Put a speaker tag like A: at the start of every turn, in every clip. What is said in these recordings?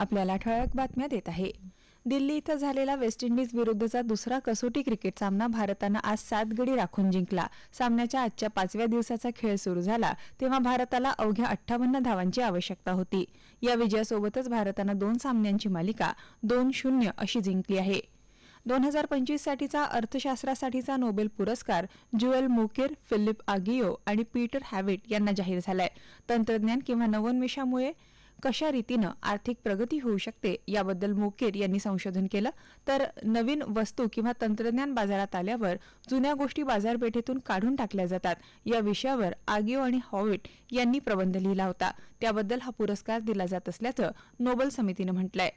A: आपल्याला ठळक बातम्या देत आहे. दिल्ली इथं झालेला वेस्ट इंडिज विरुद्धचा दुसरा कसोटी क्रिकेट सामना भारतानं आज सात गडी राखून जिंकला. सामन्याच्या आजच्या पाचव्या दिवसाचा खेळ सुरू झाला तेव्हा भारताला अवघ्या अठ्ठावन्न धावांची आवश्यकता होती. या विजयासोबतच भारतानं दोन सामन्यांची मालिका दोन शून्य अशी जिंकली आहे. दोन हजार पंचवीस साठीचा अर्थशास्त्रासाठीचा नोबेल पुरस्कार ज्युएल मोकेर फिलिप आगियो आणि पीटर हॅविट यांना जाहीर झालाय. तंत्रज्ञान किंवा नवोन्मेषामुळे कशा रीतीनं आर्थिक प्रगती होऊ शकते याबद्दल मोकेर यांनी संशोधन केलं. तर नवीन वस्तू किंवा तंत्रज्ञान बाजारात आल्यावर जुन्या गोष्टी बाजारपेठेतून काढून टाकल्या जातात. या विषयावर आगिओ आणि हॉविट यांनी प्रबंध लिहिला होता. त्याबद्दल हा पुरस्कार दिला जात असल्याचं नोबल समितीनं म्हटलंय.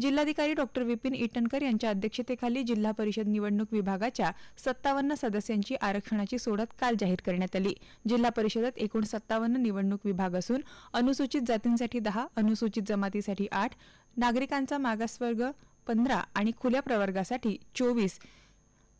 A: जिल्हाधिकारी डॉक्टर विपिन इटनकर यांच्या अध्यक्षतेखाली जिल्हा परिषद निवडणूक विभागाच्या सत्तावन्न सदस्यांची आरक्षणाची सोडत काल जाहीर करण्यात आली. जिल्हा परिषदेत एकूण सत्तावन्न निवडणूक विभाग असून अनुसूचित जातींसाठी दहा अनुसूचित जमातीसाठी आठ नागरिकांचा मागासवर्ग पंधरा आणि खुल्या प्रवर्गासाठी चोवीस.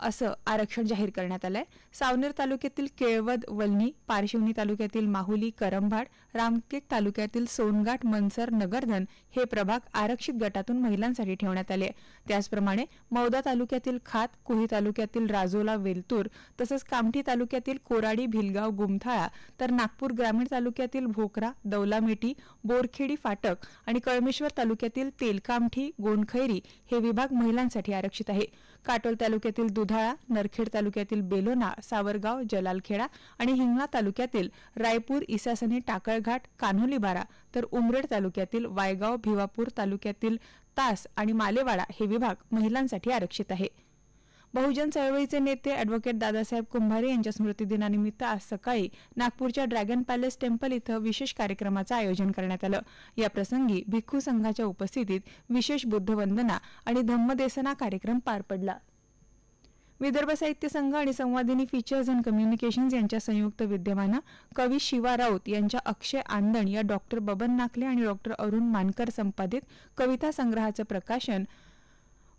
A: असं आरक्षण जाहीर करण्यात आलंय. सावनेर तालुक्यातील केळवद वलनी पारशिवनी तालुक्यातील माहुली करंभाड रामटेक तालुक्यातील सोनगाठ मनसर नगरधन हे प्रभाग आरक्षित गटातून महिलांसाठी ठेवण्यात आले. त्याचप्रमाणे मौदा तालुक्यातील खात कुही तालुक्यातील राजोला वेलतूर तसंच कामठी तालुक्यातील कोराडी भिलगाव गुमथाळा तर नागपूर ग्रामीण तालुक्यातील भोकरा दौलामेटी बोरखेडी फाटक आणि कळमेश्वर तालुक्यातील तेलकामठी गोंडखैरी हे विभाग महिलांसाठी आरक्षित आहे. काटोल तालुक्यातील उधाळा नरखेड तालुक्यातील बेलोना सावरगाव जलालखेडा आणि हिंगणा तालुक्यातील रायपूर इसासनी टाकळघाट कान्होलीबारा तर उमरेड तालुक्यातील वायगाव भिवापूर तालुक्यातील तास आणि मालेवाडा हे विभाग महिलांसाठी आरक्षित आहे. बहुजन चळवळीचे नेते अॅडव्होकेट दादासाहेब कुंभारे यांच्या स्मृतिदिनानिमित्त आज सकाळी नागपूरच्या ड्रॅगन पॅलेस टेम्पल इथं विशेष कार्यक्रमाचं आयोजन करण्यात आलं. या प्रसंगी भिक्खू संघाच्या उपस्थितीत विशेष बुद्धवंदना आणि धम्मदेसना कार्यक्रम पार पडला. विदर्भ साहित्य संघ आणि संवादिनी फीचर्स अँड कम्युनिकेशन्स यांच्या संयुक्त विद्यमानं कवी शिवा राऊत यांच्या अक्षय आंदण या डॉक्टर बबन नाकले आणि डॉक्टर अरुण मानकर संपादित कविता संग्रहाचं प्रकाशन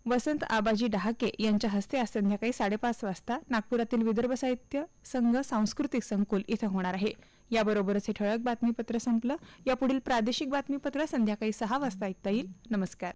A: वसंत आबाजी डहाके यांच्या हस्ते आज संध्याकाळी साडेपाच वाजता नागपुरातील विदर्भ साहित्य संघ सांस्कृतिक संकुल इथं होणार आहे. याबरोबरच हे ठळक बातमीपत्र संपलं. यापुढील प्रादेशिक बातमीपत्र संध्याकाळी सहा वाजता ऐकता येईल. नमस्कार.